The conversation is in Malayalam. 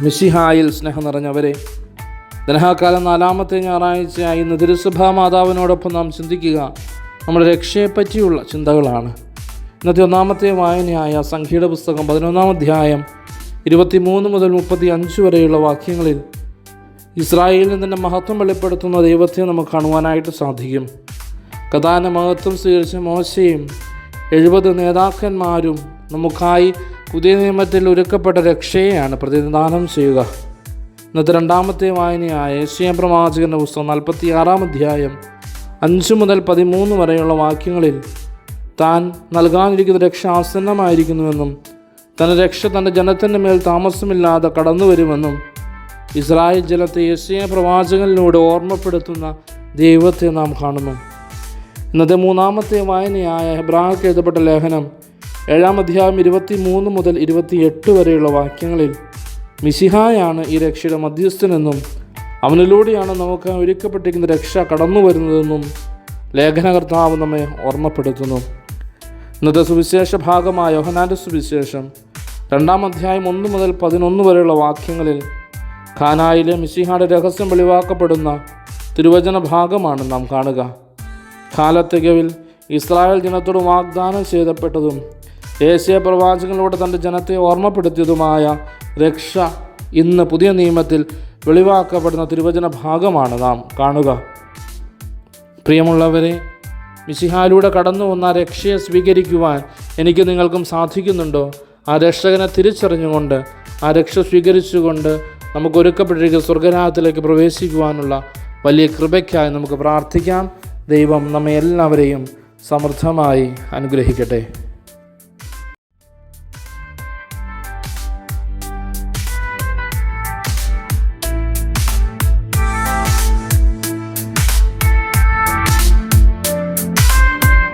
മിശിഹായിൽ സ്നേഹം നിറഞ്ഞവരെ ധനഹാക്കാലം നാലാമത്തെ ഞായറാഴ്ചയായി ഇന്ന് തിരുസഭാ മാതാവിനോടൊപ്പം നാം ചിന്തിക്കുക നമ്മുടെ രക്ഷയെപ്പറ്റിയുള്ള ചിന്തകളാണ്. ഇന്നത്തെ ഒന്നാമത്തെ വായനയായ സംഖ്യയുടെ പുസ്തകം പതിനൊന്നാം അധ്യായം ഇരുപത്തിമൂന്ന് മുതൽ മുപ്പത്തി അഞ്ച് വരെയുള്ള വാക്യങ്ങളിൽ ഇസ്രായേലിൽ തന്നെ മഹത്വം വെളിപ്പെടുത്തുന്ന ദൈവത്തെ നമുക്ക് കാണുവാനായിട്ട് സാധിക്കും. കഥാന മഹത്വം സ്വീകരിച്ച മോശയും എഴുപത് നേതാക്കന്മാരും നമുക്കായി പുതിയ നിയമത്തിൽ ഒരുക്കപ്പെട്ട രക്ഷയെയാണ് പ്രതിനിധാനം ചെയ്യുക. ഇന്നത്തെ രണ്ടാമത്തെ വായനയായ ഏഷ്യ പ്രവാചകന്റെ പുസ്തകം നാൽപ്പത്തി ആറാം അധ്യായം അഞ്ച് മുതൽ പതിമൂന്ന് വരെയുള്ള വാക്യങ്ങളിൽ താൻ നൽകാനിരിക്കുന്ന രക്ഷ ആസന്നമായിരിക്കുന്നുവെന്നും തന്റെ രക്ഷ തന്റെ ജനത്തിന്റെ മേൽ താമസമില്ലാതെ കടന്നു വരുമെന്നും ഇസ്രായേൽ ജനത്തെ യശയ പ്രവാചകനിലൂടെ ഓർമ്മപ്പെടുത്തുന്ന ദൈവത്തെ നാം കാണുന്നു. ഇന്നത്തെ മൂന്നാമത്തെ വായനയായ ഹെബ്രാഹ്ക്ക് എഴുതപ്പെട്ട ലേഖനം ഏഴാം അധ്യായം ഇരുപത്തി മൂന്ന് മുതൽ ഇരുപത്തിയെട്ട് വരെയുള്ള വാക്യങ്ങളിൽ മിശിഹായാണ് ഈ രക്ഷയുടെ മധ്യസ്ഥനെന്നും അവനിലൂടെയാണ് നമുക്ക് ഒരുക്കപ്പെട്ടിരിക്കുന്ന രക്ഷ കടന്നു വരുന്നതെന്നും ലേഖനകർത്താവ് നമ്മെ ഓർമ്മപ്പെടുത്തുന്നു. ഇന്നത്തെ സുവിശേഷ ഭാഗമായ യോഹനാന്റെ സുവിശേഷം രണ്ടാം അധ്യായം ഒന്ന് മുതൽ പതിനൊന്ന് വരെയുള്ള വാക്യങ്ങളിൽ ഖാനായിലെ മിശിഹായുടെ രഹസ്യം വെളിവാക്കപ്പെടുന്ന തിരുവചന ഭാഗമാണ് നാം കാണുക. കാലത്തികവിൽ ഇസ്രായേൽ ജനത്തോട് വാഗ്ദാനം ചെയ്തപ്പെട്ടതും ഏഷ്യ പ്രവാചകനിലൂടെ തന്റെ ജനത്തെ ഓർമ്മപ്പെടുത്തിയതുമായ രക്ഷ ഇന്ന് പുതിയ നിയമത്തിൽ വെളിവാക്കപ്പെടുന്ന തിരുവചന ഭാഗമാണ് നാം കാണുക. പ്രിയമുള്ളവരെ മിശിഹാലൂടെ കടന്നു വന്ന രക്ഷയെ സ്വീകരിക്കുവാൻ എനിക്ക് നിങ്ങൾക്കും സാധിക്കുന്നുണ്ടോ? ആ രക്ഷകനെ തിരിച്ചറിഞ്ഞുകൊണ്ട് ആ രക്ഷ സ്വീകരിച്ചുകൊണ്ട് നമുക്ക് ഒരുക്കപ്പെട്ടിരിക്കുന്ന സ്വർഗരാഹത്തിലേക്ക് പ്രവേശിക്കുവാനുള്ള വലിയ കൃപയ്ക്കായി നമുക്ക് പ്രാർത്ഥിക്കാം. ദൈവം നമ്മെ എല്ലാവരെയും സമൃദ്ധമായി അനുഗ്രഹിക്കട്ടെ.